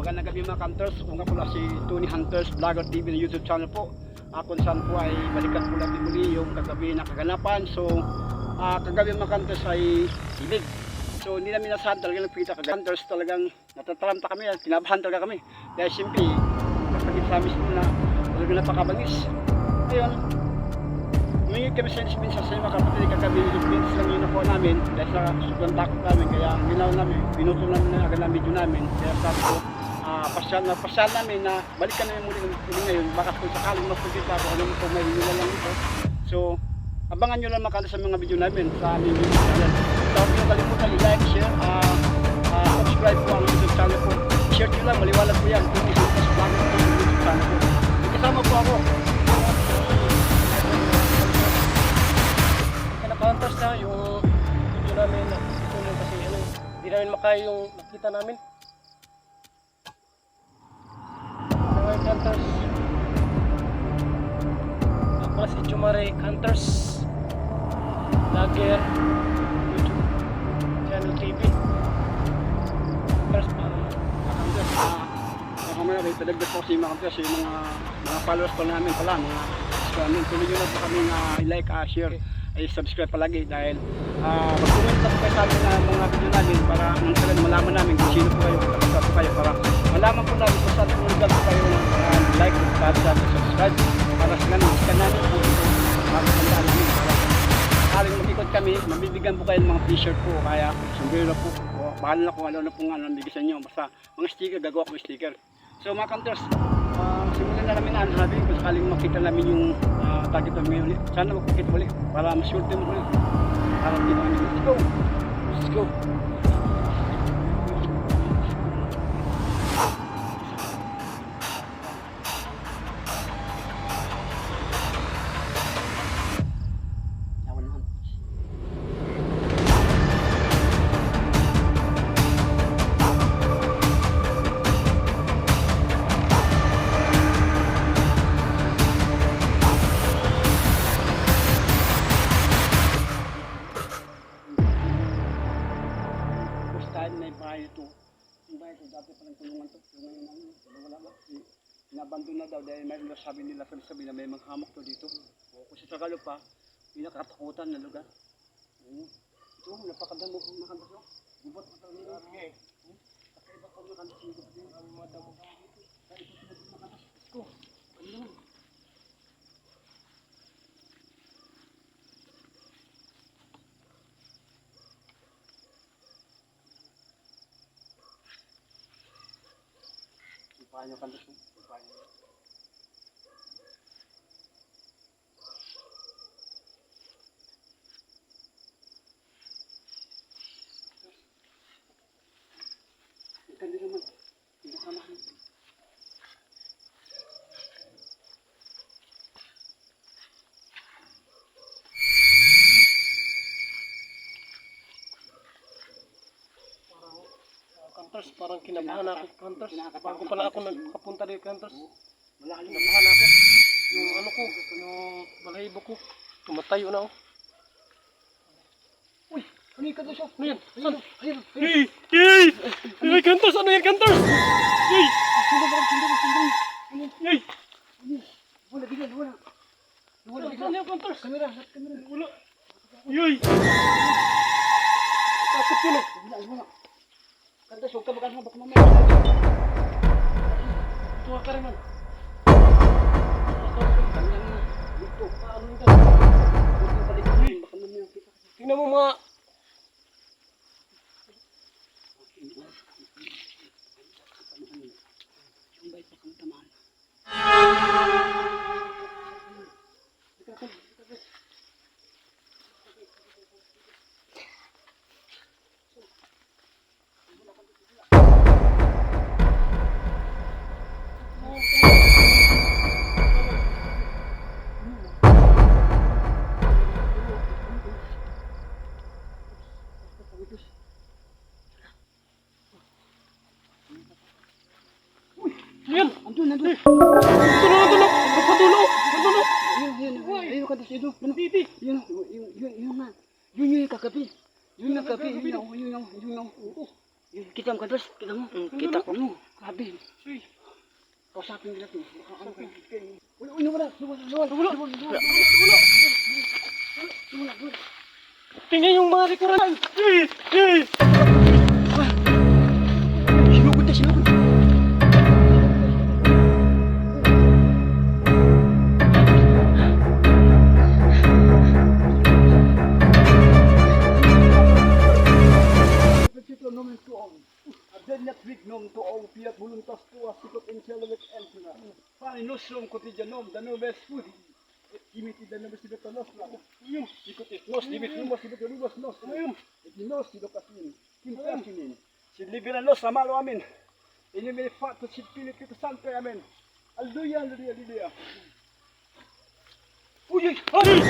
Magandang gabi mga Hunters. Kung nga pala si Tony Hunters Vlogger TV na YouTube channel po. Uh, kung saan po ay balikan po natin muli yung kagabi na kaganapan. So, ah, kagabi mga Hunters ay hilig. So, hindi namin nasahan talaga nagpita kagabi. Hunters talagang natataranta kami at kinabahan talaga kami. Dahil siyempre, kapagin sa amin na talagang napakabangis. Ngayon, Humingi kami sa dispensa sa mga kapatid kagabi dispensa lang yung nakuha namin dahil sa sobrang takot namin kaya ang namin, pinutol namin na agad ang video namin. Kaya sabi ko, ah pasyal na pasyal namin na balikan namin muli ng muli ngayon. Baka kung sakaling mapagkita ako ano kung may nila lang ito so abangan nyo lang makala sa mga video namin sa aming YouTube channel so nyo kalimutan makaya yung nakita namin. Mga counters. Ako si Jumare Counters. Vlogger. YouTube. Channel TV. Counters pa. Kakamdas, ah, baka mamaya may padagdag po si mga kamdas, yung mga, mga followers pa namin pala, mga namin. Tuloy nyo na po kami na i-like, ah, share, ay subscribe palagi dahil ah, mag-comment po kayo sa amin na mga video namin para nang talagang malaman namin kung sino po kayo, kung kapag po kayo, para malaman po namin kung saan po lugar po kayo ah, like, at subscribe para sa ganun, sa namin po ito, makakandaan namin para aling mag-ikot kami, mabibigyan po kayo ng mga t-shirt po, kaya sombrero po, o bahala na kung ano na po nga ang bigisan nyo, basta mga sticker, gagawa ko sticker. So mga counters, ah, simulan na namin ang sabi kung sakaling makita namin yung uh, target namin ulit. Sana magpakita ulit para ma-sure din ulit. Para hindi namin, let's go! Let's go! Time may bahay ito. Yung bahay ito, dati palang tulungan to. Pero ngayon ano, wala na. Inabandon na daw dahil may sabi nila, sabi sabi na may mga hamok to dito. O, kung sa Tagalog pa, pinakatakutan na lugar. Oo. Ito, napakadamo po mga kandas. no? Gubat mo talaga? Kakaiba. Yung gubat nila. Ang mga damo dito. Kaya ito sila mga kandas. Let's go. Ano naman? Yung paano kandas mo? Yung paano. Ganda naman. Hindi ka mahal. Counters, parang kinabahan ako. Kinakatakot Bago pala ako nagpapunta dito counters. Wala ka Kinabahan ako. Yung ano ko, yung balahibo ko. Tumatayo na ako. Uy! Ano yung kandas Ano yan? Saan? Ayun! Hey! Hey! Hey, counters! Ano yan counters? Hey! Sino ba? Sino ba? Sino ba? Hey! Wala, bigyan, wala. Wala, Saan bigyan. yan counters? Kamera, lahat kamera. Wala. Hey! Takot yun oh. Wala, wala. Kandas, huwag ka mag-ano, baka mamaya. Tuwa ka rin man. Dito. Paano yun? Andun. Tulong, tulong! Magpatulo! Magpatulo! Yun, yun, yun. Ayun, kandas, yun. Yun, yun, yun, yun, yun, na. Yun. Yun kakapi. Yun, yun, yun, yun, yun, yun. Oo. Yun, kita mo ka, Diyos. Kita mo. Kita ko. Ano? Grabe. Uy, Kausapin nila to. Baka ano kayo. Wala. Wala, wala, wala. Wala, wala, wala. tingnan yung mga likuran. Eh, eh. Pani nosrom kotidya nom dano bes fudi. Kimiti dano bes sikot nos na. Yum sikot it nos dimit numos sikot lumos nos. Yum iti nos sikot kasin. Kim kasinin. Si libera nos amalo amin. Ini may fato si pilit kita santo amin. Alleluia, alleluia, alleluia. Uy, uy, ay!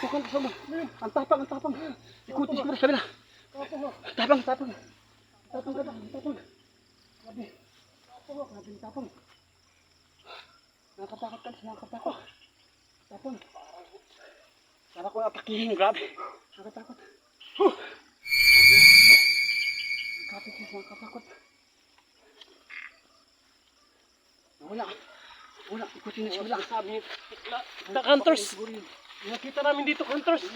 Tukan sama. Ang tapang, ang tapang. Ikutin ko na sa kabila. Tapang, tapang. Tapang, tapang, tapang. Grabe. Tapang, grabe yung tapang. Nakakatakot ka, nakakatakot. Tapang. Sana ko natakihin, grabe. Nakakatakot. Huh. Siya, nakakatakot. Wala. Wala, ikutin na siya. Wala. Sabi ni The hunters. Nakita namin dito, hunters.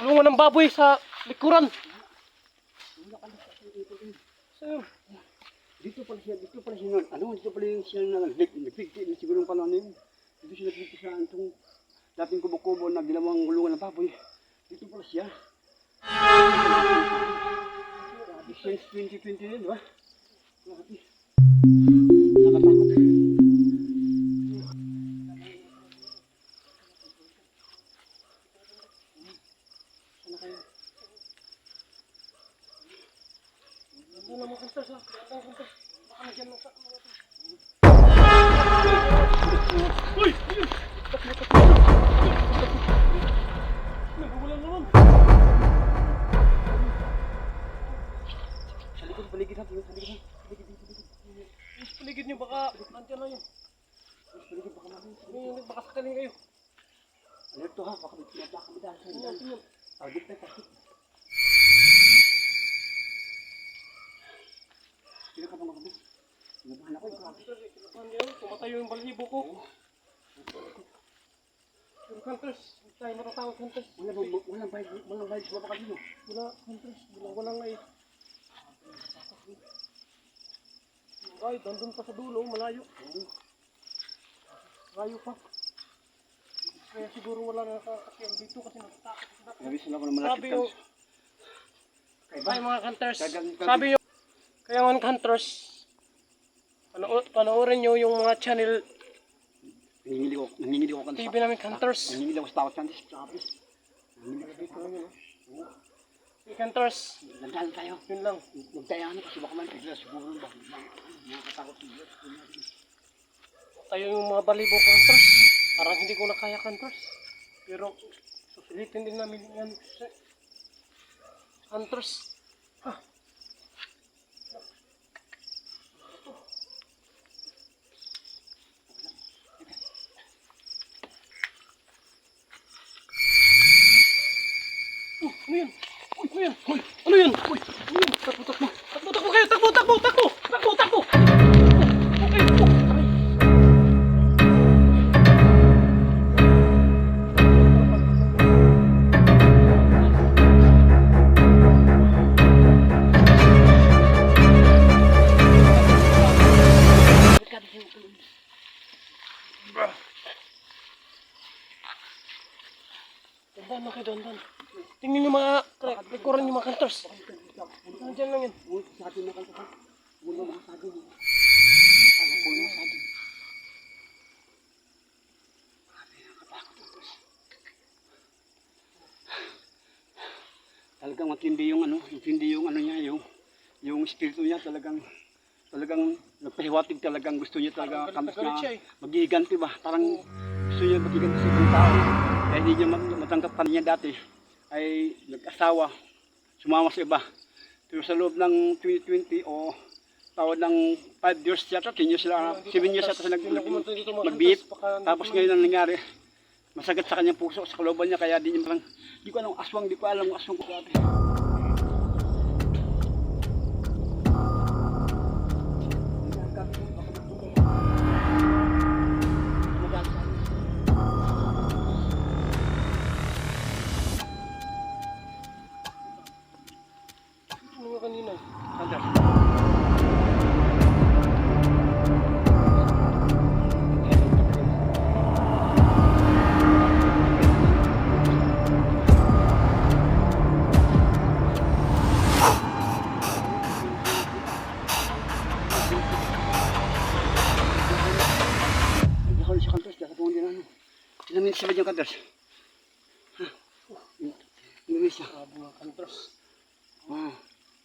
Kulungan ng baboy sa likuran. Wala ka na sa ikutin. So, Dito pala siya, dito pala siya, nun. ano, dito pala yung siya na nagpigti, siguro yung panahon na yun. Dito siya nagpigti sa itong dating kubo-kubo na ginawang gulungan ng baboy. Dito pala siya. Since 2020 yun, di ba? Grabe. Sa. Paligid, nyo baka nandiyan lang yun. Sa paligid, baka. Yung baka sakaling kayo. Alerto ha, baka may pinabaka mo dahil sa inyo. Target na, target. Sino ka bang ako? Nabahan ako, grabe. Nandiyan, tumatayo yung balibo ko. Yung hunters, tayo matatawag hunters. Wala bang, walang bayad, walang bayad sa baka dito. Wala, hunters, walang walang ay. Ay, dandun pa sa dulo, malayo. Malayo pa. Kaya siguro wala na nakakakyan dito kasi natatakot sila. Grabe sila ko ng malaki Sabi yung, Kaiba? ay mga hunters, sabi yung, kaya mga hunters, panoo- panoorin nyo yung mga channel Nangingili ko, nangingili ko kan TV namin hunters. Nangingili ako sa tawad kan Grabe. Nangingili ko Dito yun, oh. Yung hunters, Landahan tayo. yun lang. Magtayaan kasi baka man bigla siguro ba. Nakakatakot bigla. tayo yung mga balibo hunters. Parang hindi ko na kaya hunters. Pero susulitin din namin yan. Ah. Oh, ano yan? Uy, ano yan? Uy, ano yan? Uy, ano yan? Takbo, takbo. Takbo, takbo kayo. Takbo, takbo, takbo. Takbo, takbo. Matindi yung ano, matindi yung ano niya, yung yung espiritu niya talagang talagang nagpahiwatig talagang gusto niya talaga Galit na siya magiganti ba? Parang gusto niya magiganti sa ibang tao. Kaya hindi niya mat- matanggap pa niya dati ay nag-asawa, sumama sa iba. Pero sa loob ng 2020 o tawad ng 5 years yata, 10 years sila, 7 years yata sila nag, Tingnan ko man dito mga magbihip. hunters, baka Tapos ngayon ang nangyari, masagat sa kanyang puso, sa kalooban niya, kaya di niya parang, di ko alam ang aswang, di ko alam ang aswang ko dati. Ilang minutes sila dyan, Hunters? Ha? Ilang minutes na? Grabe mga hunters. Ah,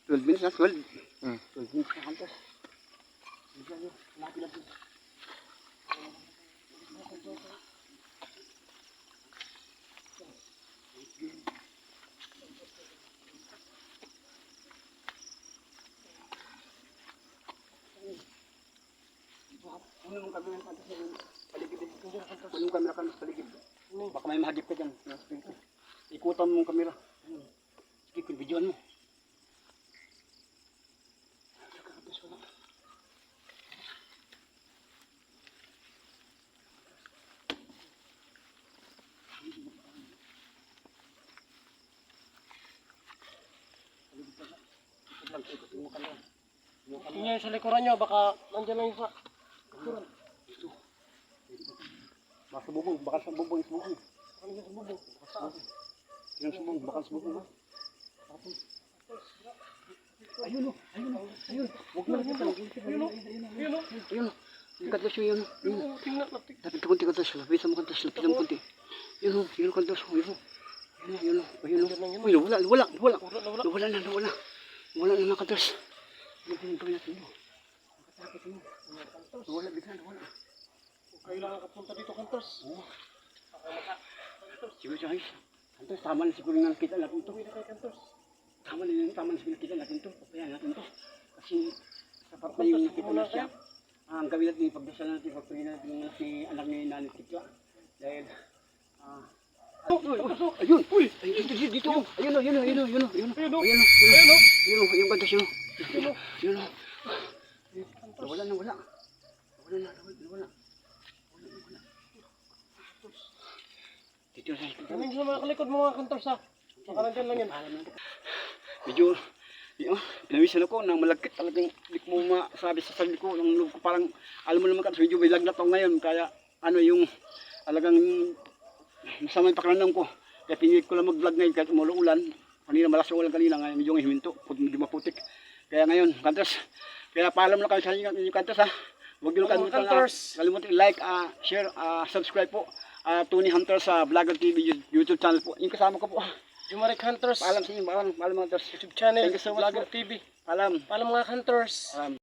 12 minutes na, 12. Hmm. 12 minutes na, Hunters. Sige, ano, lapit lang po. Ano Ano yung camera ka sa paligid? Baka may mahagip ka dyan. Ikutan mo yung camera. Sige, kung videoan mo. Tingnan sa likuran nyo, baka nandyan lang yung sa... Baka sa bubong, baka sa bubong, sa bubong. Ano sa bubong? Tingnan sa bubong, baka sa bubong ha. Ayun o, ayun o, ayun. Huwag mo lang ito. Yun o, yun o. Ayun o. Yung kantas yun, yun. Tingnan. Lapit konti kantas, lapit mo kantas, lapit mo konti. Yun o, yun o kantas, yun o. Yun o, yun o, ayun o. Uy, wala, wala, wala. Wala na wala. Wala na, wala. Wala kantas. Ano po yung gawin natin mo? Makatakot mo. Wala, bigla, wala. Kailangan ka punta dito, hunters. Oo. Siguro siya, ay, kantas, tama na siguro nga kita natin ito. Uwi na kayo, hunters. Tama na yun, tama na siguro kita natin ito. Papayan natin ito. Kasi sapat na yung nakita na siya. Ah, ang gawin natin yung pagdasal natin, pagpili natin yung si anak ni Nanay Tikla. Dahil, ah, Oh, oh, oh, ayun! Uy! Dito, dito! Ayun ayun ayun ayun ayun Ayun ayun Ayun ayun ayun o, kantas yun o. Ayun o, ayun o. Nawala na, wala. Nawala na, wala. Tingnan sa mga kalikod mga hunters ha. Baka lang yan. medyo yun, pinawisan ako ng malagkit talagang hindi ko masabi sa sarili ko yung loob ko parang alam mo naman kasi medyo may lagnat ako ngayon kaya ano yung talagang masama yung pakiramdam ko kaya pinilit ko lang mag vlog ngayon kahit umulo ulan kanina malas ulan kanina ngayon medyo himinto medyo maputik kaya ngayon kantas kaya paalam na kayo sa inyo yung kantas ha huwag nyo Mga kalimutan Hunters. uh, kalimutan ah, share ah, subscribe po Ah, Tony Hunter sa Vlogger TV YouTube channel po yung kasama ko po Jumaric Hunters. paalam sa inyo paalam paalam mga hunters YouTube channel. Thank you so much Vlogger po. TV. paalam Paalam mga hunters. Um,